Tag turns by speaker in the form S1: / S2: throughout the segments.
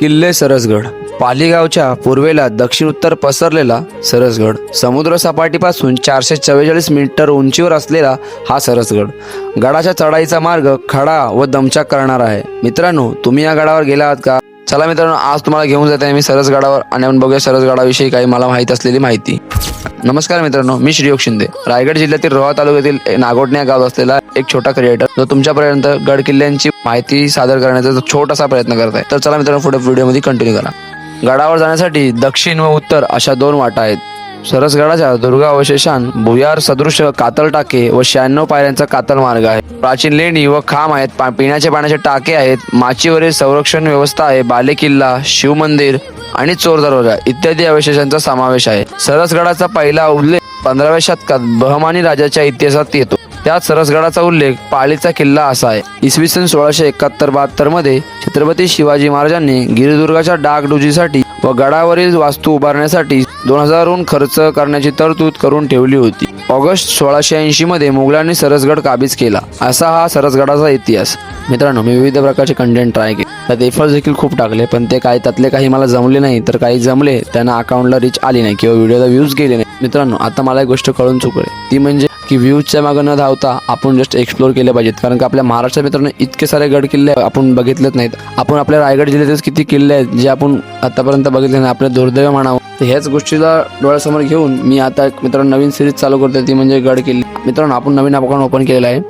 S1: किल्ले सरसगड. पालीगावच्या पूर्वेला दक्षिण उत्तर पसरलेला सरसगड. समुद्र सपाटीपासून चारशे चव्वेचाळीस मीटर उंचीवर असलेला हा सरसगड. गडाच्या चढाईचा मार्ग खडा व दमचाक करणारा आहे. मित्रांनो तुम्ही या गडावर गेला आहात का? चला मित्रांनो आज तुम्हाला घेऊन जाते मी सरसगडावर. आणि आपण बघूया सरसगडाविषयी काही मला माहीत असलेली माहिती. नमस्कार मित्रांनो मी श्रीयोग शिंदे. रायगड जिल्ह्यातील रोहा तालुक्यातील नागोटण्या गाव असलेला एक छोटा क्रिएटर जो तुमच्यापर्यंत गड किल्ल्यांची माहिती सादर करण्याचा जो छोटासा प्रयत्न करत आहे. तर चला मित्रांनो पुढे व्हिडिओमध्ये कंटिन्यू करा. गडावर जाण्यासाठी दक्षिण व उत्तर अशा दोन वाटा आहेत. सरसगडाच्या दुर्गावशेषान भुयार सदृश कातल टाके व शहाण्णव पायऱ्यांचा कातल मार्ग आहे. प्राचीन लेणी व खांब आहेत. पा- पिण्याच्या पाण्याचे टाके आहेत. माचीवरील संरक्षण व्यवस्था आहे. बालेकिल्ला शिवमंदिर आणि चोर दरवाजा इत्यादी अवशेषांचा समावेश आहे. सरसगडाचा पहिला उल्लेख पंधराव्या शतकात बहमानी राजाच्या इतिहासात येतो. त्यात सरसगडाचा उल्लेख पालीचा किल्ला असा आहे. इसवी सन सोळाशे एकाहत्तर बहात्तरमध्ये छत्रपती शिवाजी महाराजांनी गिरिदुर्गाच्या डागडुजीसाठी व गडावरील वास्तू उभारण्यासाठी दोन हजारहून खर्च करण्याची तरतूद करून ठेवली होती. ऑगस्ट सोळाशे ऐंशी मध्ये मुघलांनी सरसगड काबीज केला. असा हा सरसगडाचा इतिहास. मित्रांनो मी विविध प्रकारचे कंटेंट ट्राय केले. त्यात एफर्ट्स देखील खूप टाकले पण ते काही त्यातले काही मला जमले नाही. तर काही जमले त्यांना अकाउंटला रीच आली नाही किंवा व्हिडिओला व्ह्यूज गेले नाही. मित्रांनो आता मला एक गोष्ट कळून चुकले. ती म्हणजे की व्ह्यूजच्या मागं न धावता आपण जस्ट एक्सप्लोर केले पाहिजेत. कारण की आपल्या महाराष्ट्र मित्रांनो इतके सारे गड किल्ले आपण बघितलेच नाहीत. आपण आपल्या रायगड जिल्ह्यातच किती किल्ले आहेत जे आपण आतापर्यंत बघितले नाही. आपले दुर्दैव म्हणावं तर ह्याच गोष्टीला डोळ्यासमोर घेऊन मी आता एक मित्रांनो नवीन सिरीज चालू करते ती म्हणजे गड किल्ले. मित्रांनो आपण नवीन अकाउंट ओपन केलेला आहे.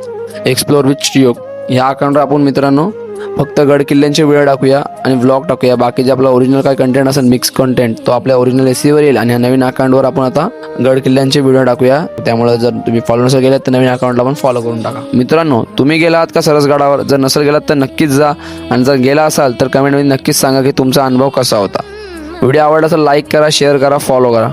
S1: एक्सप्लोर विथ स्टियोग ह्या अकाउंटवर आपण मित्रांनो फक्त गड किल्ल्यांचे वेळ टाकूया आणि व्लॉग टाकूया. बाकीचे आपला ओरिजिनल काय कंटेंट असेल मिक्स कंटेंट तो आपल्या ओरिजिनल एसीवर येईल आणि या नवीन अकाउंटवर आपण आता गड किल्ल्यांचे व्हिडिओ टाकूया. त्यामुळे जर तुम्ही फॉलो नसेल गेलात तर नवीन अकाउंटला पण फॉलो करून टाका. मित्रांनो तुम्ही गेला आहात का सरसगडावर? जर नसेल गेलात तर नक्कीच जा. आणि जर गेला असाल तर कमेंटमध्ये नक्कीच सांगा की तुमचा अनुभव कसा होता. व्हिडिओ आवडला तर लाईक करा शेअर करा फॉलो करा.